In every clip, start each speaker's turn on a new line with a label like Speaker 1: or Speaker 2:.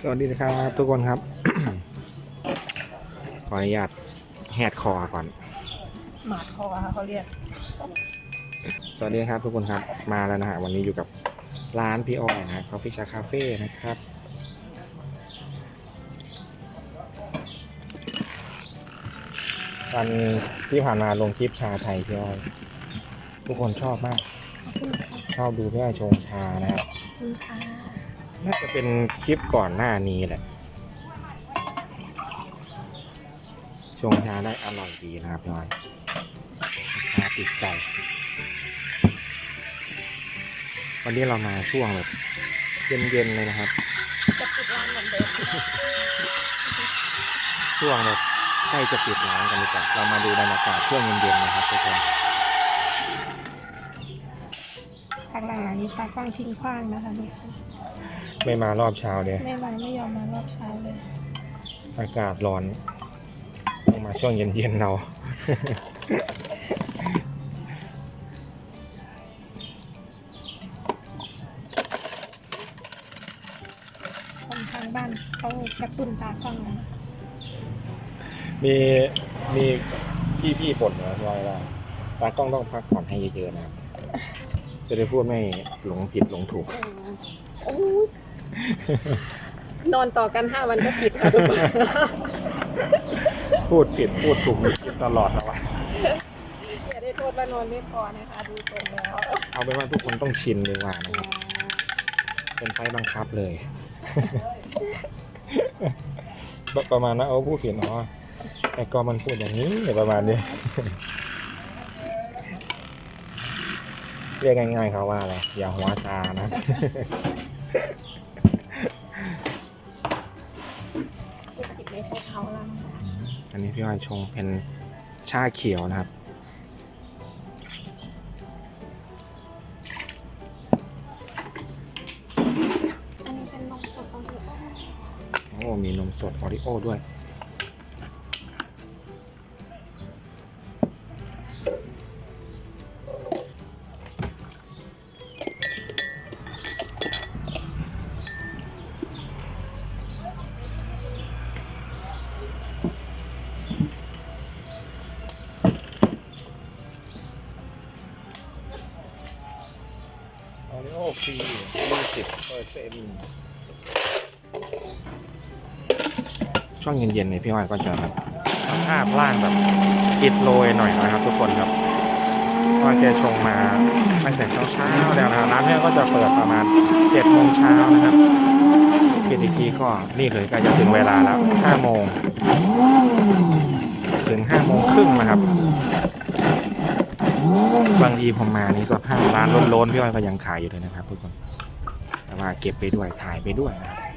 Speaker 1: สวัสดีนะครับทุกคนครับ ขออนุญาตแหดคอก่อน
Speaker 2: หมาดคอค่ะเขาเรียก
Speaker 1: สวัสดีครับทุกคนครับมาแล้วนะฮะวันนี้อยู่กับร้านพี่อ้อยนะคอฟฟี่ชาคาเฟ่นะครับ วันที่ผ่านมาลงคลิปชาไทยพี่อ้อย ทุกคนชอบมาก ชอบดูพี่อ้อยชงชานะครับ
Speaker 2: คุณค่ะ
Speaker 1: น่าจะเป็นคลิปก่อนหน้านี้แหละ ชงชาได้อร่อยดีนะครับพี่อ้อยชาติดใจ วันนี้เรามาช่วงแบบเย็นๆเลยนะครับ
Speaker 2: จะปิดร้านเหมือนเดิม
Speaker 1: ช่วงแบบใกล้จะปิดร้านกันดีกว่าเรามาดูบรรยากาศช่วงเย็นๆนะครับทุกคน
Speaker 2: ทางหลังนี้ตากว้างทิ้งขว้างนะคะนี่
Speaker 1: ไม่มารอบเช้าเลย
Speaker 2: ไม่มาไม่ยอมมารอบเช้าเลย
Speaker 1: อากาศร้อน ต้องมาช่วงเย็นๆเรา
Speaker 2: คนทางบ้านเขากระตุ้นตากว้างนะ
Speaker 1: มีมีพี่พี่ๆบ่นนะว่าว่าตากล้องต้องพักผ่อนให้เยอะๆนะครับ จะได้พูดไม่หลงผิดหลงถูก
Speaker 2: โอ้ย นอนต่อกันห้าวันก็ผิดค่ะทุกคน
Speaker 1: พูดผิดพูดถูกผิดตลอดนะวะ
Speaker 2: อย่าได้โทษว่านอนไม่พอนะคะดูทรงแล้ว
Speaker 1: เอาเป็นว่าทุกคนต้องชินเลยว่านะครับเป็นไฟบังคับเลย ประมาณนะเอาพูดผิดเนาะแต่ก็มันพูดอย่างนี้ประมาณนี้เรียกง่ายๆเขาว่าอะไรอย่าหัวซานะ
Speaker 2: ไม่ผิดไม่ใช่เขาแล้วนะคะ
Speaker 1: อันนี้พี่อ้อยชงเป็นชาเขียวนะครับ
Speaker 2: อันนี้เป็นนมสดของเธอ
Speaker 1: โอ้มีนมสดออริโอด้วย เปอร์เซ็นต์ช่วงเย็นๆเนี่ยพี่อ้อยก็จะแบบสภาพร่างแบบอิดโรยหน่อยนะครับ ทุกคนครับก็แกชงมาตั้งแต่เช้าๆแล้วนะครับร้านเนี่ยก็จะเปิดประมาณเจ็ดโมงเช้านะครับปิดอีกทีก็นี่เลยใกล้จะถึงเวลาแล้วห้าโมงถึงห้าโมงครึ่งนะครับบางทีผมมานี่สภาพร้านโล้นๆพี่อ้อยก็ยังขายอยู่เลยนะครับทุกคนแต่ ว่าเก็บไปด้วยถ่ายไปด้วยนะครับ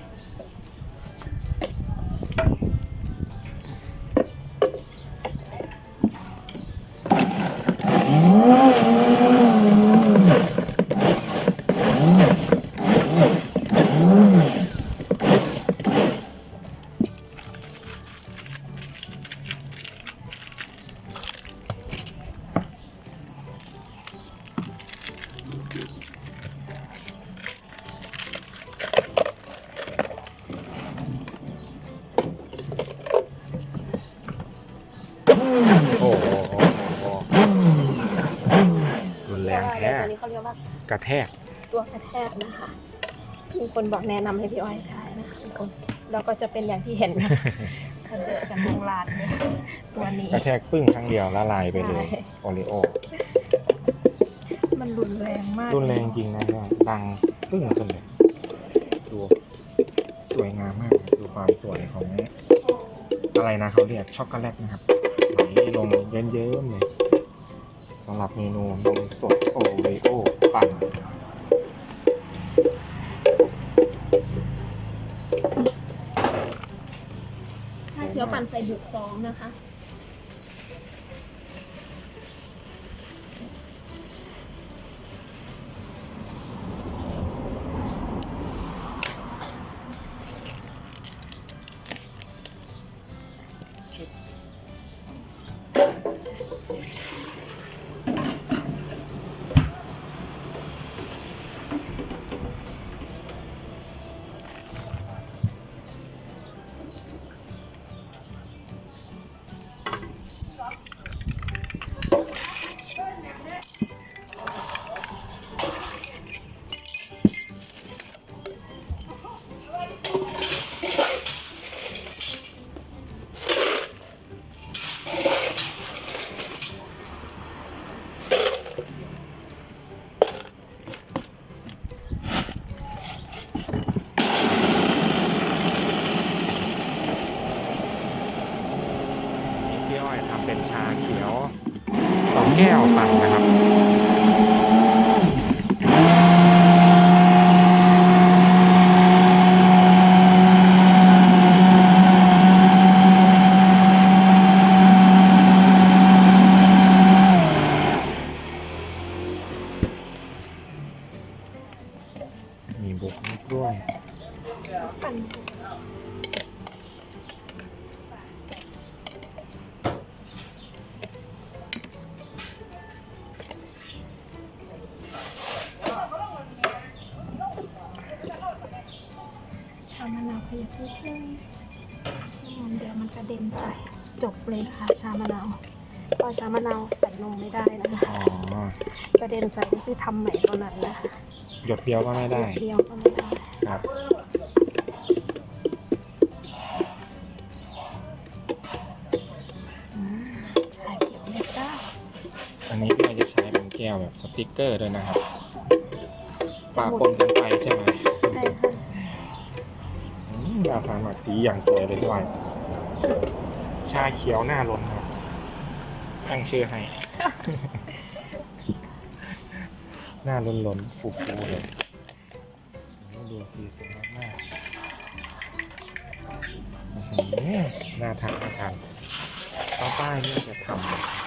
Speaker 2: กว่าก
Speaker 1: ระแทก
Speaker 2: ตัวกระแทกนะคะมีคนบอกแนะนำให้พี่อ้อยใช้นะคะทุกคนแล้วก็จะเป็นอย่างที่เห็นนะ เสนอกันทางร้านเลยตัวนี้
Speaker 1: กระแทกปึ้งครั้งเดียวละลายไปเลย
Speaker 2: ใช่
Speaker 1: โอริโอ
Speaker 2: มันรุนแรงมาก
Speaker 1: รุนแรงจริงนะเนี่ยดังปึ้งจนเลยดูสวยงามมากดูความสวยของ อะไรนะเขาเรียกช็อกโกแลตนะครับไหลลงเยิ้มๆเลยสำหรับเมนูนมสดโอริโอปั่น
Speaker 2: ชาเขียวปั่นใส่บุกซองนะคะ
Speaker 1: แก้วปั่น
Speaker 2: ใส่จบเลยนะคะชามะนาวเพราะชามะนาวใส่นมไม่ได้นะคะ
Speaker 1: อ๋อ
Speaker 2: กระเด็นใส่ก็คือทำใหม่เท่านั้นนะคะ
Speaker 1: หยดเดียวก็ไม่ได้
Speaker 2: เดียวก็ไม่ได้
Speaker 1: ครับ
Speaker 2: ชาเขียวเนี่ยจ้า
Speaker 1: อันนี้พี่จะใช้เป็นแก้วแบบสติกเกอร์ด้วยนะครับปะปนกันไปใช่ไหม
Speaker 2: ใช่ค่ะ
Speaker 1: อืมดาวทานหมากสีอย่างสวยเลยด้วย ชาเขียวหน้าลนครับตั้งชื่อให้ หน้าล้นล้นฟูฟูเลยดูสีสวยมากหน่าทานน่าทานต่อไปนี่จะท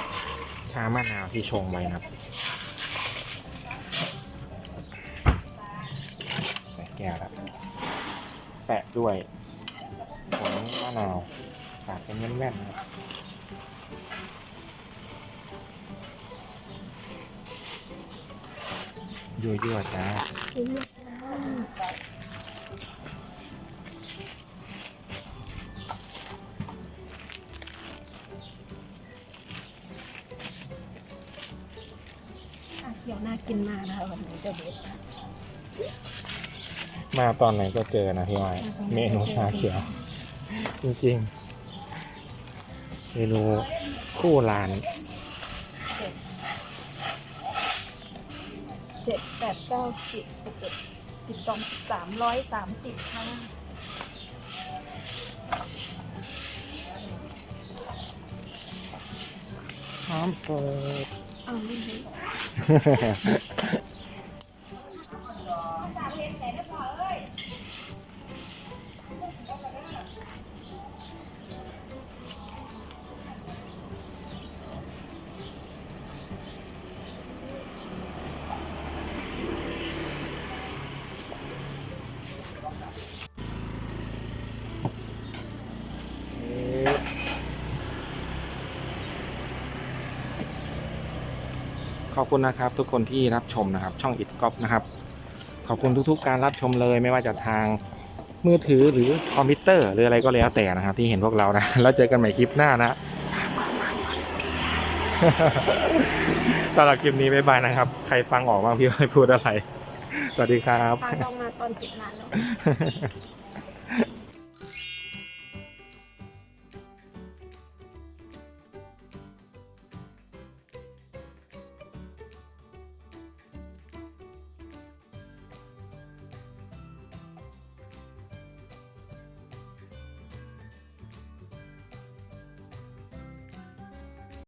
Speaker 1: ำชามะนาวที่ชงไว้นะครับ ใส่แก้วแล้วแปะด้วยผงมะนาว ปาดเป็นแว่นๆนะครับยั่วๆจ้า
Speaker 2: เลือกจ้าชาเขียวน่ากินมากนะคะวันนี้เจะเบ็ด
Speaker 1: มาตอนไหนก็เจอนะพี่อ้อยเมนูชาเขียว จริงๆ เมนูคู่ร้าน
Speaker 2: เจ็ดแปดเก้าสิบสิบเอ็ดสิบสองสิบสามร้อยสามสิบค่ะ
Speaker 1: พร้อมเสิร์ฟ
Speaker 2: เอาไม่เห็
Speaker 1: ขอบคุณนะครับทุกคนที่รับชมนะครับ ช่องอิดก๊อฟนะครับ ขอบคุณทุกๆ การรับชมเลยไม่ว่าจะทางมือถือหรือคอมพิวเตอร์หรืออะไรก็แล้วแต่นะครับ ที่เห็นพวกเรานะแล้วเจอกันใหม่คลิปหน้านะสำหรับคลิปนี้บ๊ายบายนะครับ ใครฟังออกบ้างพี่ไม่พูดอะไร สวัสดีครับ
Speaker 2: พาต้องมาตอนปิดร้านแล้ว